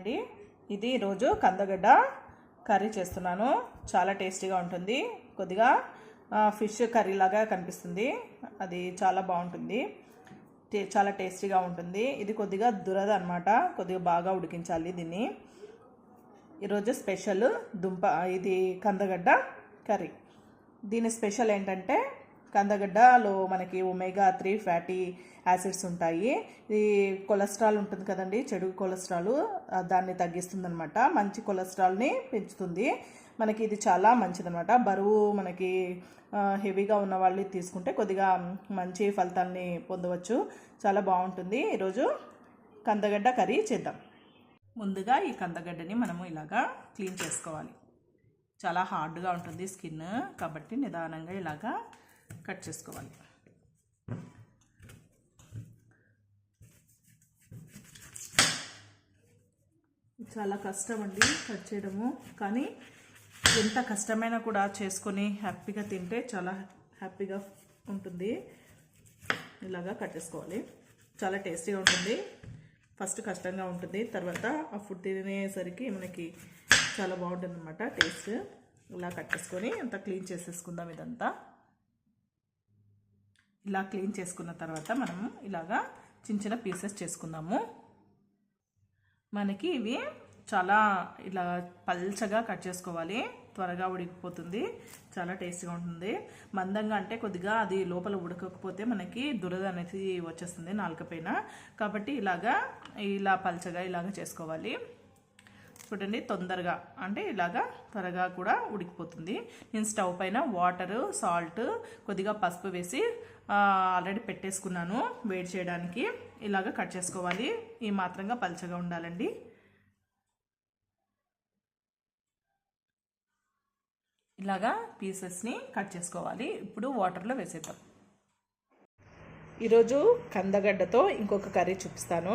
అండి ఇది ఈరోజు కందగడ్డ కర్రీ చేస్తున్నాను. చాలా టేస్టీగా ఉంటుంది. కొద్దిగా ఫిష్ కర్రీ లాగా కనిపిస్తుంది. అది చాలా బాగుంటుంది. టే- చాలా టేస్టీగా ఉంటుంది. ఇది కొద్దిగా దురద అనమాట కొద్దిగా బాగా ఉడికించాలి దీన్ని. ఈరోజు స్పెషల్ దుంప ఇది కందగడ్డ కర్రీ. దీని స్పెషల్ ఏంటంటే కందగడ్డలో మనకి ఒమేగా త్రీ ఫ్యాటీ యాసిడ్స్ ఉంటాయి. ఇది కొలెస్ట్రాల్ ఉంటుంది కదండి చెడు కొలెస్ట్రాల్ దాన్ని తగ్గిస్తుంది అనమాట మంచి కొలెస్ట్రాల్ని పెంచుతుంది. మనకి ఇది చాలా మంచిదనమాట బరువు మనకి హెవీగా ఉన్న వాళ్ళు ఇది తీసుకుంటే కొద్దిగా మంచి ఫలితాల్ని పొందవచ్చు. చాలా బాగుంటుంది. ఈరోజు కందగడ్డ కర్రీ చేద్దాం. ముందుగా ఈ కందగడ్డని మనము ఇలాగా క్లీన్ చేసుకోవాలి. చాలా హార్డ్గా ఉంటుంది స్కిన్ కాబట్టి నిదానంగా ఇలాగా కట్ చేసుకోవాలి. చాలా కష్టం అండి కట్ చేయడము. కానీ ఎంత కష్టమైనా కూడా చేసుకొని హ్యాపీగా తింటే చాలా హ్యాపీగా ఉంటుంది. ఇలాగా కట్ చేసుకోవాలి. చాలా టేస్టీగా ఉంటుంది. ఫస్ట్ కష్టంగా ఉంటుంది. తర్వాత ఆ ఫుడ్ తినేసరికి మనకి చాలా బాగుంటుంది అనమాట టేస్ట్. ఇలా కట్ చేసుకొని అంతా క్లీన్ చేసేసుకుందాం ఇదంతా. ఇలా క్లీన్ చేసుకున్న తర్వాత మనము ఇలాగా చిన్న చిన్న పీసెస్ చేసుకుందాము. మనకి ఇవి చాలా ఇలా పల్చగా కట్ చేసుకోవాలి. త్వరగా ఉడికిపోతుంది. చాలా టేస్టీగా ఉంటుంది. మందంగా అంటే కొద్దిగా అది లోపల ఉడకకపోతే మనకి దురద అనేది వచ్చేస్తుంది నాలుక పైన. కాబట్టి ఇలాగా ఇలా పల్చగా ఇలాగ చేసుకోవాలి. చూడండి తొందరగా అంటే ఇలాగా త్వరగా కూడా ఉడికిపోతుంది. నేను స్టవ్ పైన వాటరు సాల్ట్ కొద్దిగా పసుపు వేసి ఆల్రెడీ పెట్టేసుకున్నాను వేడి చేయడానికి. ఇలాగ కట్ చేసుకోవాలి. ఈ మాత్రంగా పల్చగా ఉండాలండి. ఇలాగా పీసెస్ని కట్ చేసుకోవాలి. ఇప్పుడు వాటర్లో వేసేద్దాం. ఈరోజు కందగడ్డతో ఇంకొక కర్రీ చూపిస్తాను.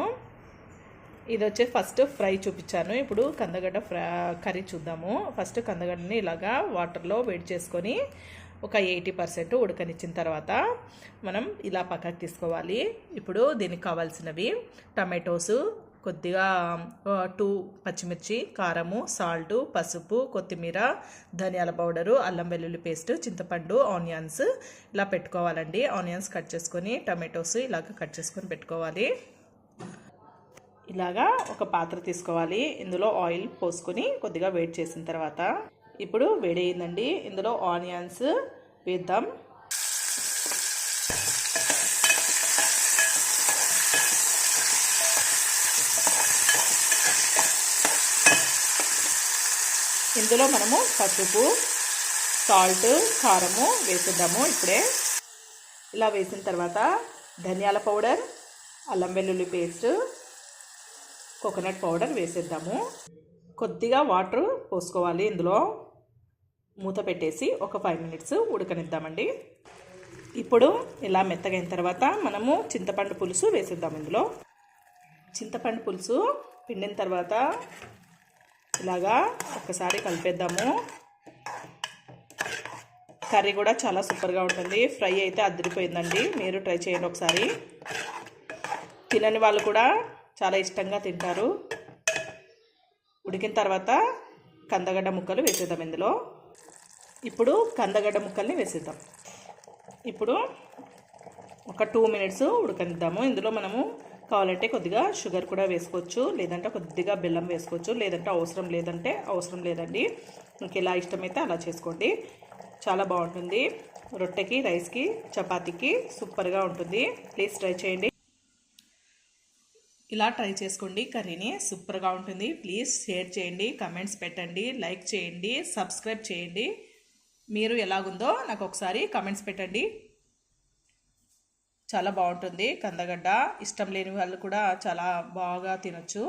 ఇది వచ్చి ఫస్ట్ ఫ్రై చూపించాను. ఇప్పుడు కందగడ్డ ఫ్రై కర్రీ చూద్దాము. ఫస్ట్ కందగడ్డని ఇలాగా వాటర్లో వేడి చేసుకొని ఒక ఎయిటీ పర్సెంట్ ఉడకనిచ్చిన తర్వాత మనం ఇలా పక్కకు తీసుకోవాలి. ఇప్పుడు దీనికి కావాల్సినవి టమాటోస్ కొద్దిగా టూ పచ్చిమిర్చి కారము సాల్ట్ పసుపు కొత్తిమీర ధనియాల పౌడరు అల్లం వెల్లుల్లి పేస్ట్ చింతపండు ఆనియన్స్. ఇలా పెట్టుకోవాలండి. ఆనియన్స్ కట్ చేసుకొని టమాటోస్ ఇలాగ కట్ చేసుకొని పెట్టుకోవాలి. ఇలాగా ఒక పాత్ర తీసుకోవాలి. ఇందులో ఆయిల్ పోసుకొని కొద్దిగా వేడి చేసిన తర్వాత ఇప్పుడు వేడి అయిందండి ఇందులో ఆనియన్స్ వేద్దాం. ఇందులో మనము పసుపు సాల్ట్ కారము వేసేద్దాము ఇప్పుడే. ఇలా వేసిన తర్వాత ధనియాల పౌడర్ అల్లం వెల్లుల్లి పేస్ట్ కోకోనట్ పౌడర్ వేసేద్దాము. కొద్దిగా వాటర్ పోసుకోవాలి. ఇందులో మూత పెట్టేసి ఒక ఫైవ్ మినిట్స్ ఉడకనిద్దామండి. ఇప్పుడు ఇలా మెత్తగైన తర్వాత మనము చింతపండు పులుసు వేసేద్దాం ఇందులో. చింతపండు పులుసు పిండిన తర్వాత ఇలాగా ఒక్కసారి కలిపేద్దాము. కర్రీ కూడా చాలా సూపర్గా ఉంటుంది. ఫ్రై అయితే అదిరిపోయిందండి. మీరు ట్రై చేయండి ఒకసారి. తినని వాళ్ళు కూడా చాలా ఇష్టంగా తింటారు. ఉడికిన తర్వాత కందగడ్డ ముక్కలు వేసేద్దాం ఇందులో. ఇప్పుడు కందగడ్డ ముక్కల్ని వేసేద్దాం. ఇప్పుడు ఒక టూ మినిట్స్ ఉడకనిద్దాము. ఇందులో మనము కావాలంటే కొద్దిగా షుగర్ కూడా వేసుకోవచ్చు. లేదంటే కొద్దిగా బెల్లం వేసుకోవచ్చు. లేదంటే అవసరం లేదంటే అవసరం లేదండి. మీకు ఎలా ఇష్టమైతే అలా చేసుకోండి. చాలా బాగుంటుంది. రొట్టెకి రైస్కి చపాతీకి సూపర్గా ఉంటుంది. ప్లీజ్ ట్రై చేయండి. ఇలా ట్రై చేసుకోండి. కర్రీని సూపర్గా ఉంటుంది. ప్లీజ్ షేర్ చేయండి కమెంట్స్ పెట్టండి లైక్ చేయండి సబ్స్క్రైబ్ చేయండి. మీరు ఎలాగుందో నాకు ఒకసారి కమెంట్స్ పెట్టండి. చాలా బాగుంటుంది. కందగడ్డ ఇష్టం లేని వాళ్ళు కూడా చాలా బాగా తినొచ్చు.